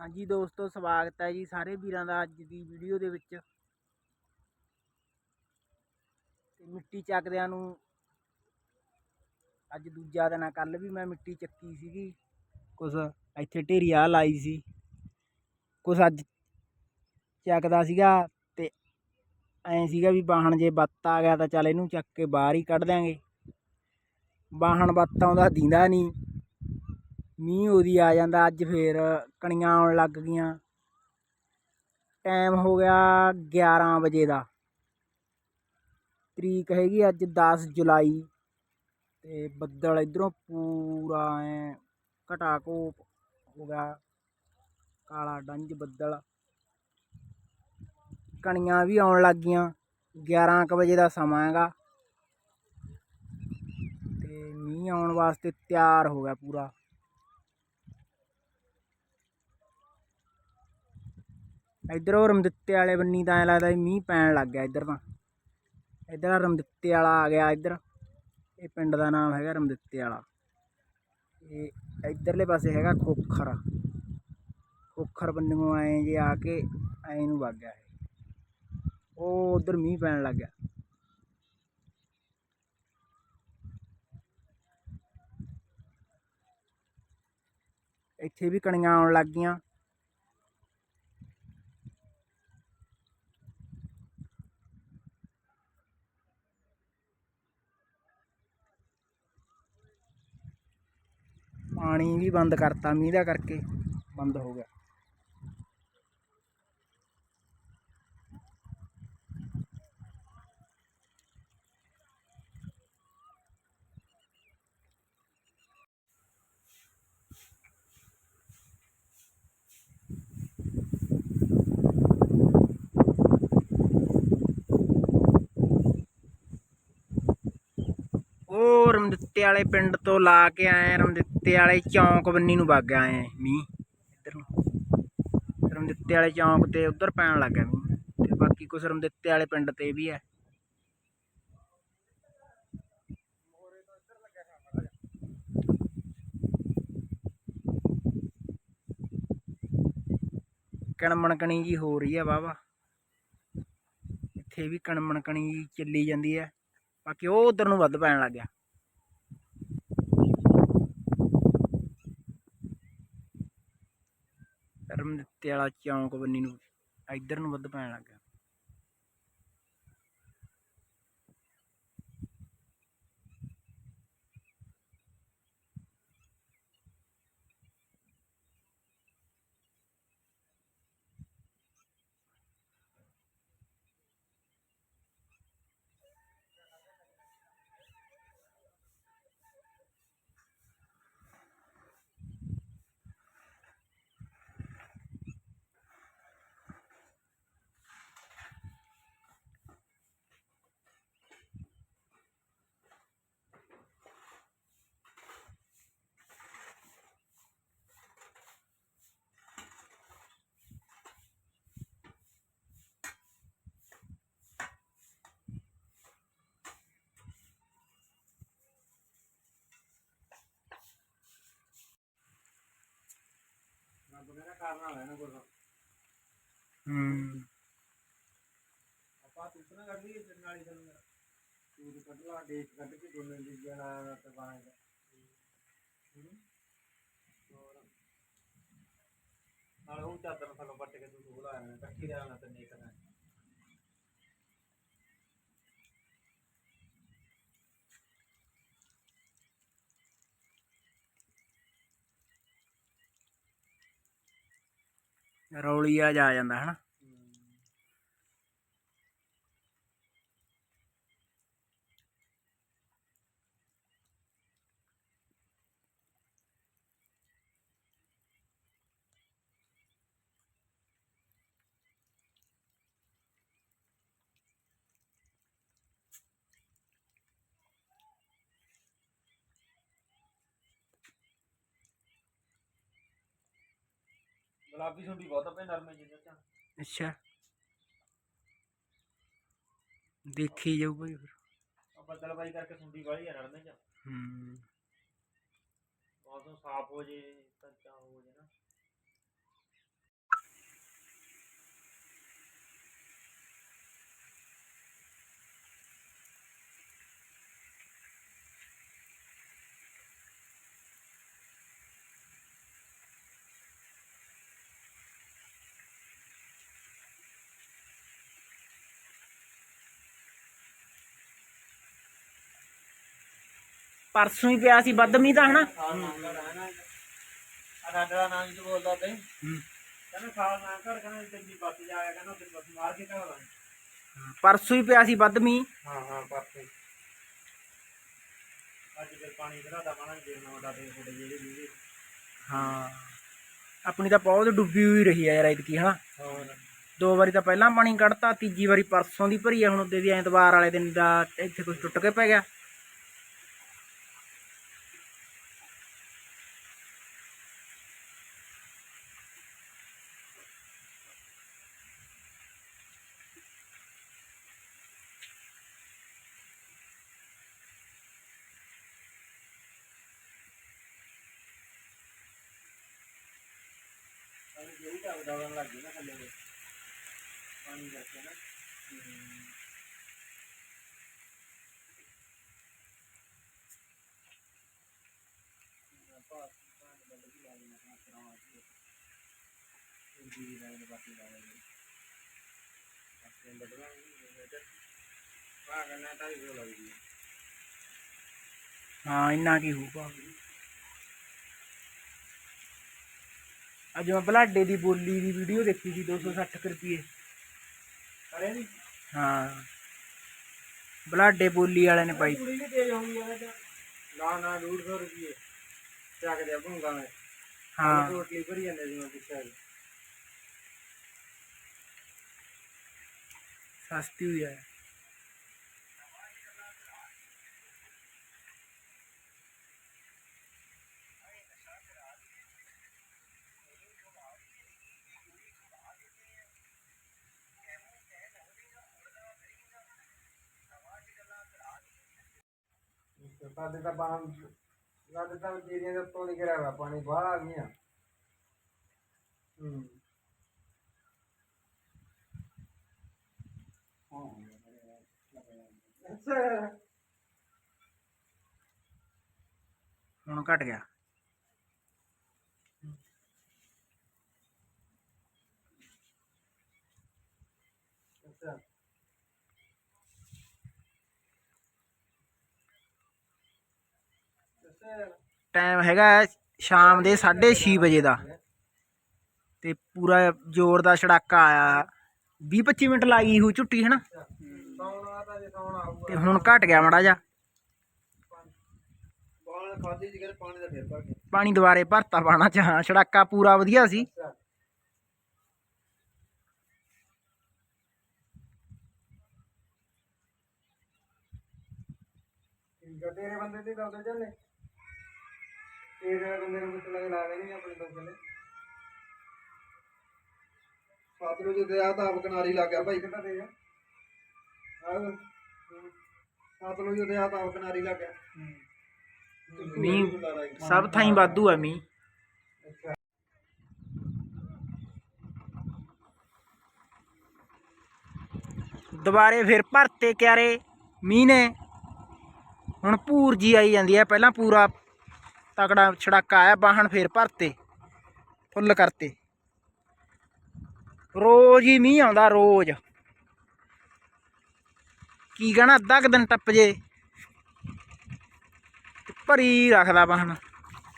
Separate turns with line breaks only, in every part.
ਹਾਂਜੀ ਦੋਸਤੋ, ਸਵਾਗਤ ਹੈ ਜੀ ਸਾਰੇ ਵੀਰਾਂ ਦਾ ਅੱਜ ਦੀ ਵੀਡੀਓ ਦੇ ਵਿੱਚ। ਤੇ ਮਿੱਟੀ ਚੱਕਦਿਆਂ ਨੂੰ ਅੱਜ ਦੂਜਾ ਦਿਨ ਆ ਕੱਲ ਵੀ ਮੈਂ ਮਿੱਟੀ ਚੱਕੀ ਸੀਗੀ। ਕੁਛ ਇੱਥੇ ਢੇਰੀ ਆ ਲਾਈ ਸੀ। ਕੁਛ ਅੱਜ ਚੱਕਦਾ ਸੀਗਾ ਤੇ ਐਂ ਸੀਗਾ ਵੀ ਵਾਹਣ ਜੇ ਬੱਤ ਆ ਗਿਆ ਤਾਂ ਚੱਲ ਇਹਨੂੰ ਚੱਕ ਕੇ ਬਾਹਰ ਹੀ ਕੱਢ ਦਿਆਂਗੇ। ਵਾਹਣ ਬੱਤ ਆਉਂਦਾ ਦੀਂਦਾ ਨਹੀਂ। ਮੀਂਹ ਉਹਦੀ ਆ ਜਾਂਦਾ, ਅੱਜ ਫੇਰ ਕਣੀਆਂ ਆਉਣ ਲੱਗ ਗਈਆਂ। ਟਾਈਮ ਹੋ ਗਿਆ 11 ਵਜੇ ਦਾ। ਤਰੀਕ ਹੈਗੀ ਅੱਜ 10 ਜੁਲਾਈ। ਤੇ ਬੱਦਲ ਇਧਰੋਂ ਪੂਰਾ ਐ ਘਟਾ ਘੋਪ ਹੋ ਗਿਆ। ਕਾਲਾ ਡੰਜ ਬੱਦਲ। ਕਣੀਆਂ ਵੀ ਆਉਣ ਲੱਗ ਗਈਆਂ। 11 ਕੁ ਵਜੇ ਦਾ ਸਮਾਂ ਹੈਗਾ। ਤੇ ਮੀਂਹ ਆਉਣ ਵਾਸਤੇ ਤਿਆਰ ਹੋ ਗਿਆ ਪੂਰਾ। ਇਧਰੋਂ ਰਮਦਿੱਤੇ ਵਾਲੇ ਬੰਨੀ ਤਾਂ ਐਂ ਲੱਗਦਾ ਵੀ ਮੀਂਹ ਪੈਣ ਲੱਗ ਗਿਆ ਇੱਧਰ ਤਾਂ। ਇੱਧਰ ਰਮਦਿੱਤੇ ਵਾਲਾ ਆ ਗਿਆ ਇੱਧਰ। ਇਹ ਪਿੰਡ ਦਾ ਨਾਮ ਹੈਗਾ ਰਮਦਿੱਤੇ ਵਾਲਾ। ਇਹ ਇੱਧਰਲੇ ਪਾਸੇ ਹੈਗਾ ਖੋਖਰ। ਖੋਖਰ ਬੰਨਿਓ ਐਂ ਜੇ ਆ ਕੇ ਐਂ ਨੂੰ ਵਗ ਗਿਆ ਉਹ ਉਧਰ ਮੀਂਹ ਪੈਣ ਲੱਗ ਗਿਆ। ਇੱਥੇ ਵੀ ਕਣੀਆਂ ਆਉਣ ਲੱਗ ਗਈਆਂ। ਪਾਣੀ ਵੀ ਬੰਦ ਕਰਤਾ, ਮੀਂਹ ਦਾ ਕਰਕੇ ਬੰਦ ਹੋ ਗਿਆ। ਉਹ ਰਮਦਿੱਤੇ ਵਾਲੇ ਪਿੰਡ ਤੋਂ ਲਾ ਕੇ ਆਏ ਰਮਦਿੱਤੇ। ਵਾਲੇ ਚੌਂਕ ਬੰਨੀ ਨੂੰ ਵਗ ਗਿਆ ਐ ਮੀਂਹ, ਇੱਧਰ ਨੂੰ। ਰਮਦਿੱਤੇ ਵਾਲੇ ਚੌਂਕ ਤੇ ਉੱਧਰ ਪੈਣ ਲੱਗ ਗਿਆ ਮੀਂਹ ਤੇ ਬਾਕੀ ਕੁਛ ਰਮਦਿੱਤੇ ਵਾਲੇ ਪਿੰਡ ਤੇ ਵੀ ਹੈ ਕਣਮਣ ਜੀ ਹੋ ਰਹੀ ਹੈ ਵਾਵਾ ਇੱਥੇ ਵੀ ਕਣਮਣਕਣੀ ਜੀ ਚੱਲੀ ਜਾਂਦੀ ਹੈ ਬਾਕੀ ਉਹ ਉਧਰ ਨੂੰ ਵੱਧ ਪੈਣ ਲੱਗ ਗਿਆ। ਧਰਮ ਦਿੱਤੇ ਵਾਲਾ ਚੌਂਕ ਬੰਨੀ ਨੂੰ ਇੱਧਰ ਨੂੰ ਵੱਧ ਪੈਣ ਲੱਗ ਗਿਆ। ਹੂੰ।
ਆਪਾਂ ਉਹ ਚਾਦਰ ਥੱਲੋਂ ਪੱਟ ਕੇ ਤੂੰ ਢੋਲਾ ਆਇਆ ਇਕੱਠੀ ਰਹਿਣਾ ਤੇ ਨਹੀਂ ਕਰਨਾ
ਰੌਲੀਆ ਜਾ ਜਾਂਦਾ ਹੈ ਨਾ
ਗੁਲਾਬੀ ਸੁੰਡੀ ਬਹੁਤ ਆਪਣੇ ਨਰਮੇ ਜਿਹੇ ਚ
ਅੱਛਾ। ਦੇਖੀ ਜਾਊ ਭਾਈ ਫਿਰ।
ਆ ਬੱਦਲਬਾਈ ਕਰਕੇ ਸੁੰਡੀ ਵਾਲੀ ਆ ਨਰਮੇ ਚ
ਹੂੰ।
ਮੌਸਮ ਸਾਫ਼ ਹੋ ਜੇ ਤਾਂ ਹੋ ਜੇ ਨਾ।
ਪਰਸੋਂ ਹੀ ਪਿਆ ਸੀ ਵੱਧ ਮੀਂਹ ਹਨਾ।
ਆ ਸਾਡਾ ਦਾ ਨਾਮ ਜੀ ਬੋਲਦਾ ਤੇ ਕਹਿੰਦਾ ਖਾਲ ਨਾਮ ਘੜ ਕਹਿੰਦਾ ਜਿੱਦੀ ਬੱਸ ਜਾਇਆ ਕਹਿੰਦਾ ਉੱਥੇ ਬੱਸ ਮਾਰ ਕੇ ਘਰ ਆਉਣਾ
ਪਰਸੋਂ ਹੀ ਪਿਆ ਸੀ ਵੱਧ ਮੀਂਹ
ਹਾਂ ਹਾਂ ਪਾਸੇ ਅੱਜ ਫਿਰ ਪਾਣੀ ਖੜਾ ਦਾ ਪਾਣਾ ਦੇ ਨਾ ਦਾ ਦੇ ਫੁੱਟ ਜਿਹੜੇ ਵੀ
ਹਾਂ। ਆਪਣੀ ਤਾਂ ਬਹੁਤ ਡੁੱਬੀ ਹੋਈ ਰਹੀ ਹੈ ਯਾਰ ਐਤਕੀ ਹਨਾ।
ਹੋਰ?
ਦੋ ਵਾਰੀ ਤਾਂ ਪਹਿਲਾਂ ਪਾਣੀ ਕੱਢਤਾ ਤੀਜੀ ਵਾਰੀ ਪਰਸੋਂ ਦੀ ਭਰੀ ਆ ਹੁਣ ਉਹਦੇ ਦੀ ਐਤਵਾਰ ਵਾਲੇ ਦਿਨ ਦਾ ਇੱਥੇ ਕੁਝ ਟੁੱਟ ਕੇ ਪੈ ਗਿਆ
ਪਾਣੀ ਜਿਹੜੀ ਲੱਗ ਗਈ ਨਾ ਥੱਲੇ ਦੇ। ਪਾਣੀ ਕਰਕੇ ਨਾ।
ਹਾਂ ਇੰਨਾ ਕੀ ਹੋਊਗਾ। ਅੱਜ ਮੈਂ ਬਲਾਡੇ ਦੀ ਬੋਲੀ ਦੀ ਵੀਡੀਓ ਦੇਖੀ ਸੀ 260 ਰੁਪਏ।
ਅਰੇ ਨਹੀਂ
ਹਾਂ। ਬਲਾਡੇ ਬੋਲੀ ਵਾਲਿਆਂ ਨੇ ਪਾਈ।
ਕੁੜੀ ਵੀ ਤੇਜ਼ ਹੋਊਗੀ ਇਹਦੇ ਚ ਨਾ ਨਾ 150 ਰੁਪਏ। ਚੱਕ ਦੇ ਭੂੰਗਾ ਮੈਂ।
ਹਾਂ।
ਰੋਟਲੀ ਭਰੀ ਜਾਂਦੇ ਸੀ ਮੈਂ ਪਿੱਛੇ
ਸਸਤੀ ਹੋਈ ਹੈ
ਸਾਡੇ ਤਾਂ ਬਾਹਰ ਸਾਡੇ ਤਾਂ ਜੀਰੀਆਂ ਦੇ ਉੱਤੋਂ ਗਿਰਿਆ ਹੋਇਆ ਪਾਣੀ ਬਾਹਰ ਆ ਗਈਆਂ। ਹੂੰ। ਅੱਛਾ
ਹੁਣ ਘਟ ਗਿਆ।
ਅੱਛਾ।
ਟਾਈਮ ਹੈਗਾ ਸ਼ਾਮ ਦੇ 6:30 ਵਜੇ ਦਾ। ਤੇ ਪੂਰਾ ਜ਼ੋਰ ਦਾ ਛੜਾਕਾ ਆਇਆ। 20 25 ਮਿੰਟ ਲੱਗੀ ਹੂ ਝੁੱਟੀ, ਹਨਾ?
ਤੇ
ਹੁਣ ਘਟ ਗਿਆ ਮੜਾ ਜਾ
ਪਾਣੀ ਦਾ
ਦੁਬਾਰੇ ਭਰਤਾ ਪਾਣਾ ਚਾਹ ਛੜਾਕਾ ਪੂਰਾ ਵਧੀਆ ਸੀ।
ਤੇਰੇ ਬੰਦੇ ਤੇ ਲਾਉਂਦੇ ਚੱਲੇ। ਸਤਲੁਜ ਦਰਿਆ ਆਪ ਕਿਨਾਰੀ ਲੱਗ ਗਿਆ ਭਾਈ। ਸਤਲੁਜ ਦਰਿਆ ਆਪ ਕਿਨਾਰੀ ਲੱਗ ਗਿਆ।
ਮੀਂਹ ਸਭ ਥਾਈਂ ਵਾਧੂ ਆ ਮੀਂਹ।
ਅੱਛਾ।
ਦੁਬਾਰੇ ਫਿਰ ਭਰਤੇ ਕਿਆਰੇ। ਮੀਂਹ ਨੇ। ਹੁਣ ਭੂਰ ਜੀ ਆਈ ਜਾਂਦੀ ਹੈ ਪਹਿਲਾਂ ਪੂਰਾ ਤਕੜਾ ਛੜਾਕਾ ਆਇਆ ਬਾਹਣ ਫੇਰ ਭਰਤੇ, ਫੁੱਲ ਕਰਤੇ। ਰੋਜ਼ ਹੀ ਮੀਂਹ ਆਉਂਦਾ, ਰੋਜ਼। ਕੀ ਕਹਣਾ, ਅੱਧਾ ਕੁ ਦਿਨ ਟੱਪ ਜੇ। ਭਰੀ ਰੱਖਦਾ ਬਾਹਣ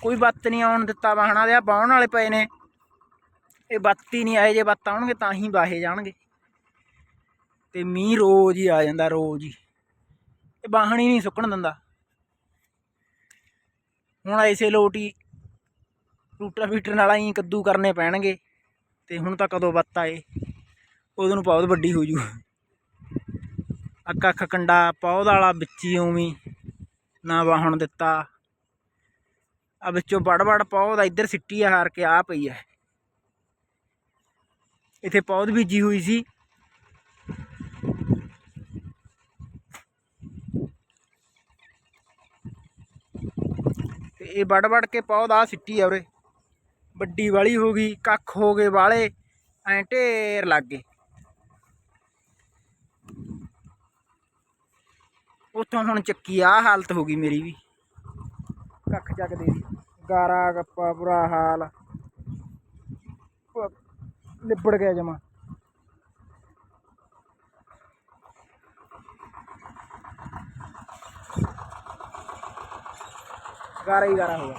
ਕੋਈ ਬੱਤ ਨਹੀਂ ਆਉਣ ਦਿੱਤਾ ਬਾਹਣਾ ਦੇ ਆ ਬਾਹਣ ਵਾਲੇ ਪਏ ਨੇ। ਇਹ ਬੱਤ ਹੀ ਨਹੀਂ ਆਏ, ਜੇ ਬੱਤ ਆਉਣਗੇ ਤਾਂ ਹੀ ਵਾਹੇ ਜਾਣਗੇ। ਤੇ ਮੀਂਹ ਰੋਜ਼ ਹੀ ਆ ਜਾਂਦਾ, ਰੋਜ਼ ਹੀ। ਇਹ ਬਾਹਣ ਹੀ ਨਹੀਂ ਸੁੱਕਣ ਦਿੰਦਾ। ਹੁਣ ਐਸੇ ਲੋਟ ਹੀ ਰੂਟਾ ਫੀਟਰ ਨਾਲ ਹੀ ਕੱਦੂ ਕਰਨੇ ਪੈਣਗੇ ਤੇ ਹੁਣ ਤਾਂ ਕਦੋਂ ਬੱਤ ਆਏ ਉਦੋਂ ਨੂੰ ਬਹੁਤ ਵੱਡੀ ਹੋ ਜੂ। ਅੱਕ ਅੱਖ ਕੰਡਾ ਪੌਦ ਵਾਲਾ ਵਿੱਚ ਉਵੇਂ ਨਾ ਵਾਹਣ ਦਿੱਤਾ। ਆ ਵਿੱਚੋਂ ਵੜ ਵੜ ਪੌਦ ਇੱਧਰ ਸਿੱਟੀ ਆ ਹਾਰ ਕੇ ਆ ਪਈ ਹੈ ਇੱਥੇ ਪੌਦ ਬੀਜੀ ਹੋਈ ਸੀ। ਇਹ ਵੜ ਵੜ ਕੇ ਪੌਦਾ ਸਿੱਟੀ ਆ ਉਰੇ। ਵੱਡੀ ਵਾਲੀ ਹੋ ਗਈ, ਕੱਖ ਹੋ ਗਏ ਵਾਲੇ, ਐ ਢੇਰ ਲੱਗ ਗਏ। ਉੱਥੋਂ ਹੁਣ ਚੱਕੀ ਆ ਹਾਲਤ ਹੋ ਗਈ ਮੇਰੀ ਵੀ। ਕੱਖ ਚੱਕਦੇ ਦੀ ਗਾਰਾ, ਗੱਪਾ, ਬੁਰਾ ਹਾਲ। ਪ- ਲਿਬੜ ਗਿਆ ਜਮਾ। ਗਾਰਾ ਹੀ ਗਾਰਾ ਹੋ